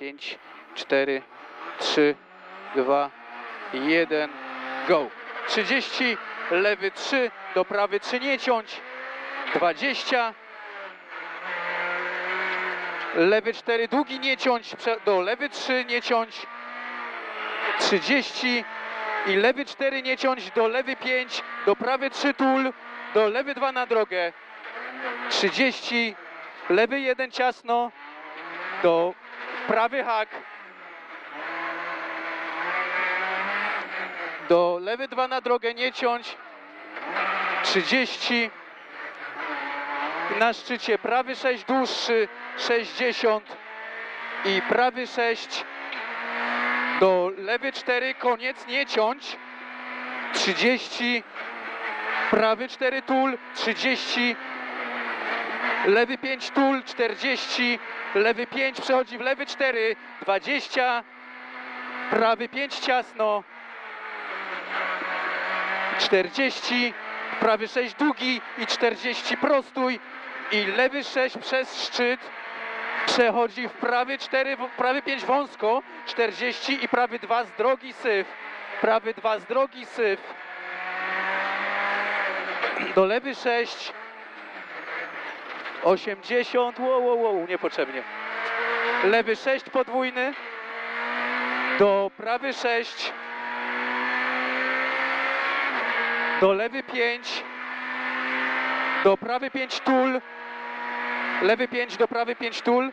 5, 4, 3, 2, 1, go. 30, lewy 3, do prawy 3 nie ciąć. 20, lewy 4, długi nie ciąć, do lewy 3 nie ciąć. 30 i lewy 4 nie ciąć, do lewy 5, do prawy 3 tul, do lewy 2 na drogę. 30, lewy 1 ciasno, do prawy hak. Do lewy 2 na drogę nie ciąć. 30. Na szczycie prawy 6 dłuższy 60 i prawy 6 do lewy 4 koniec nie ciąć 30 prawy 4 tul 30 lewy 5 tul 40 lewy 5 przechodzi w lewy 4 20 prawy 5 ciasno. 40 prawy 6 długi. I 40 prostój i lewy 6 przez szczyt. Przechodzi w prawy 4, w- prawy 5 wąsko, 40 i prawy 2 z drogi syf. Prawy 2 z drogi syf. Do lewy 6. 80. Wow, wow, wow, niepotrzebnie. Lewy 6 podwójny. Do prawy 6. Do lewy 5. Do prawy 5 tul. Lewy 5 do prawy 5 tul.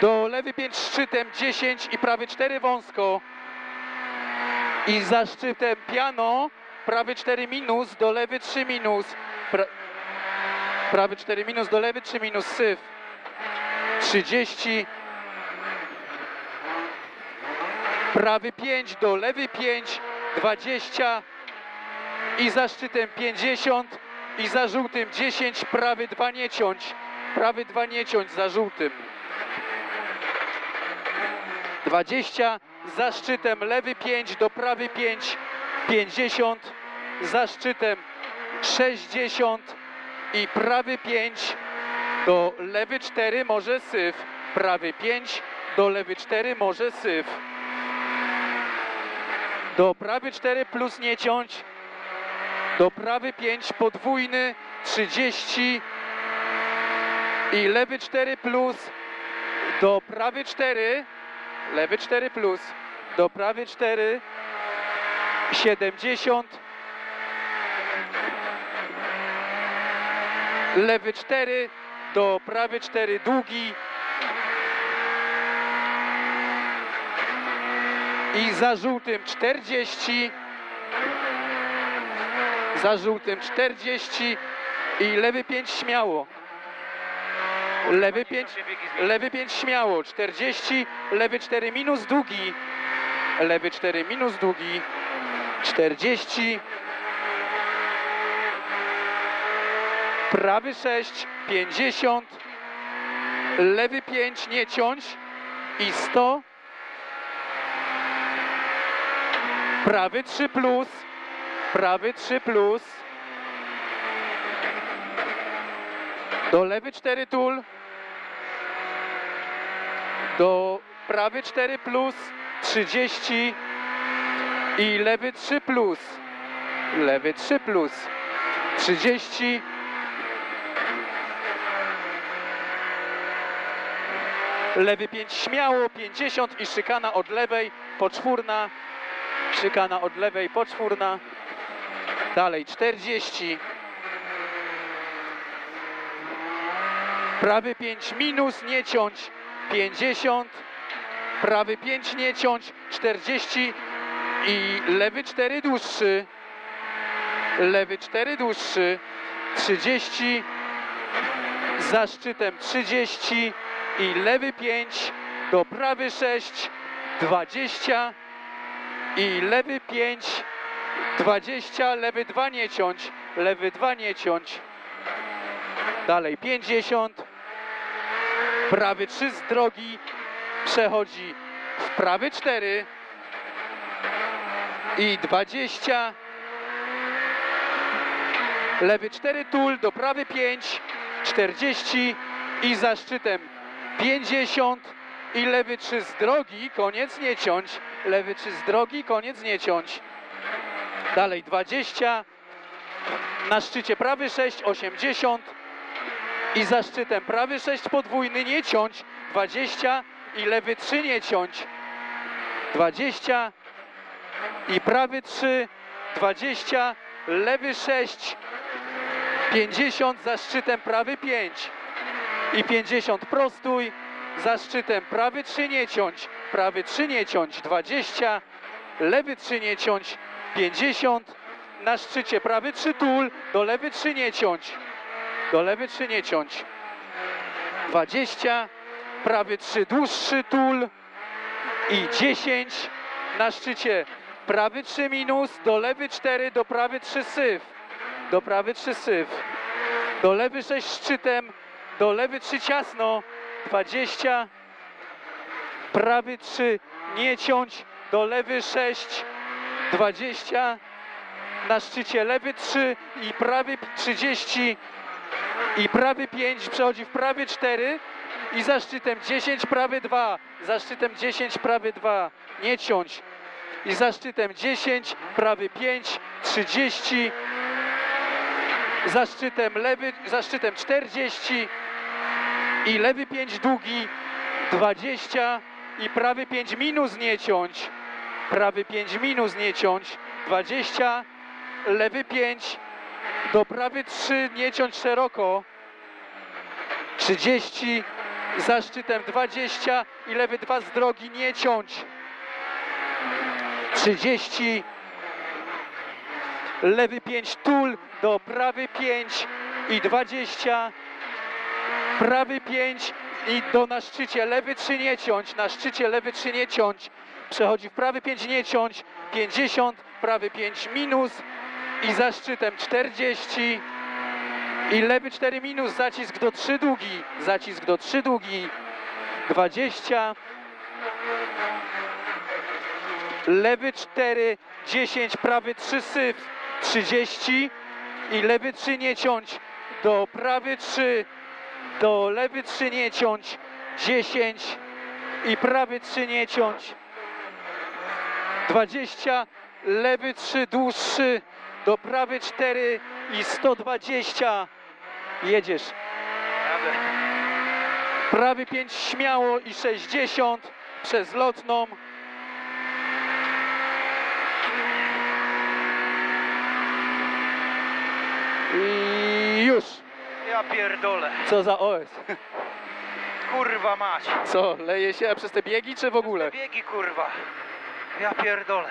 Do lewy 5 szczytem 10 i prawy 4 wąsko. I za szczytem piano. Prawy 4 minus, do lewy 3 minus. Pra... Prawy 4 minus, do lewy 3 minus, syf. 30. Prawy 5 do lewy 5, 20. I za szczytem 50. I za żółtym 10, prawy 2 nie ciąć. Prawy 2 nie ciąć za żółtym. 20 za szczytem, lewy 5 do prawy 5, 50 za szczytem 60 i prawy 5 do lewy 4 może syf, prawy 5 do lewy 4 może syf. Do prawy 4 plus nie ciąć, do prawy 5 podwójny 30 i lewy 4 plus. Do prawy 4 lewy 4 plus. Do prawy 4 70 lewy 4 do prawy 4 długi. I za żółtym 40 za żółtym 40 i lewy 5 śmiało. Lewy 5 lewy 5 śmiało. 40 lewy 4 minus długi. Lewy 4 minus długi. 40 prawy 6 50 lewy 5 nie ciąć i 100 prawy 3 plus prawy 3 plus. Do lewy 4 tul. Do prawy 4 plus 30 i lewy 3 plus lewy 3 plus 30 lewy 5 śmiało 50 i szykana od lewej poczwórna. Szykana od lewej poczwórna. Dalej 40 prawy 5 minus nie ciąć 50 prawy 5 nie ciąć 40 i lewy 4 dłuższy. Lewy 4 dłuższy. 30 za szczytem 30 i lewy 5 do prawy 6 20 i lewy 5 20 lewy 2 nie ciąć lewy 2 nie ciąć. Dalej 50 prawy 3 z drogi przechodzi w prawy 4 i 20 lewy 4 tul do prawy 5 40 i za szczytem 50 i lewy 3 z drogi, koniec nie ciąć. Lewy 3 z drogi, koniec nie ciąć. Dalej 20. Na szczycie prawy 6, 80. I za szczytem prawy 6 podwójny, nie ciąć. 20 i lewy 3 nie ciąć. 20 i prawy 3, 20, lewy 6, 50 za szczytem prawy 5 i 50 prostój, za szczytem prawy 3 nie ciąć, prawy 3 nie ciąć, 20, lewy 3 nie ciąć, 50, na szczycie prawy 3 tul, do lewy 3 nie ciąć, do lewy 3 nie ciąć, 20, prawy 3 dłuższy tul i 10, na szczycie prawy 3 minus, do lewy 4, do prawy 3 syf, do prawy 3 syf, do lewy 6 szczytem, do lewy 3 ciasno, 20, prawy 3 nie ciąć, do lewy 6, 20, na szczycie lewy 3 i prawy 30 i prawy 5 przechodzi w prawy 4 i za szczytem 10, prawy 2, za szczytem 10, prawy 2, nie ciąć. I za szczytem 10, prawy 5, 30 za szczytem lewy, za szczytem 40 i lewy 5 długi 20 i prawy 5 minus nie ciąć. Prawy 5 minus nie ciąć 20, lewy 5 do prawy 3 nie ciąć szeroko 30 za szczytem 20 i lewy 2 z drogi nie ciąć 30 lewy 5 tul do prawy 5 i 20 prawy 5 i do na szczycie lewy 3 nie ciąć na szczycie lewy 3 nie ciąć przechodzi w prawy 5 nie ciąć 50 prawy 5 minus i za szczytem 40 i lewy 4 minus zacisk do 3 długi zacisk do 3 długi 20 lewy 4, 10, prawy 3 syf, 30 i lewy 3 nie ciąć, do prawy 3, do lewy 3 nie ciąć, 10 i prawy 3 nie ciąć, 20, lewy 3 dłuższy, do prawy 4 i 120, jedziesz, prawy 5 śmiało i 60 przez lotną, I. Ja pierdolę. Co za OS? Kurwa mać. Co, leje się przez te biegi czy w ogóle? Biegi kurwa. Ja pierdolę.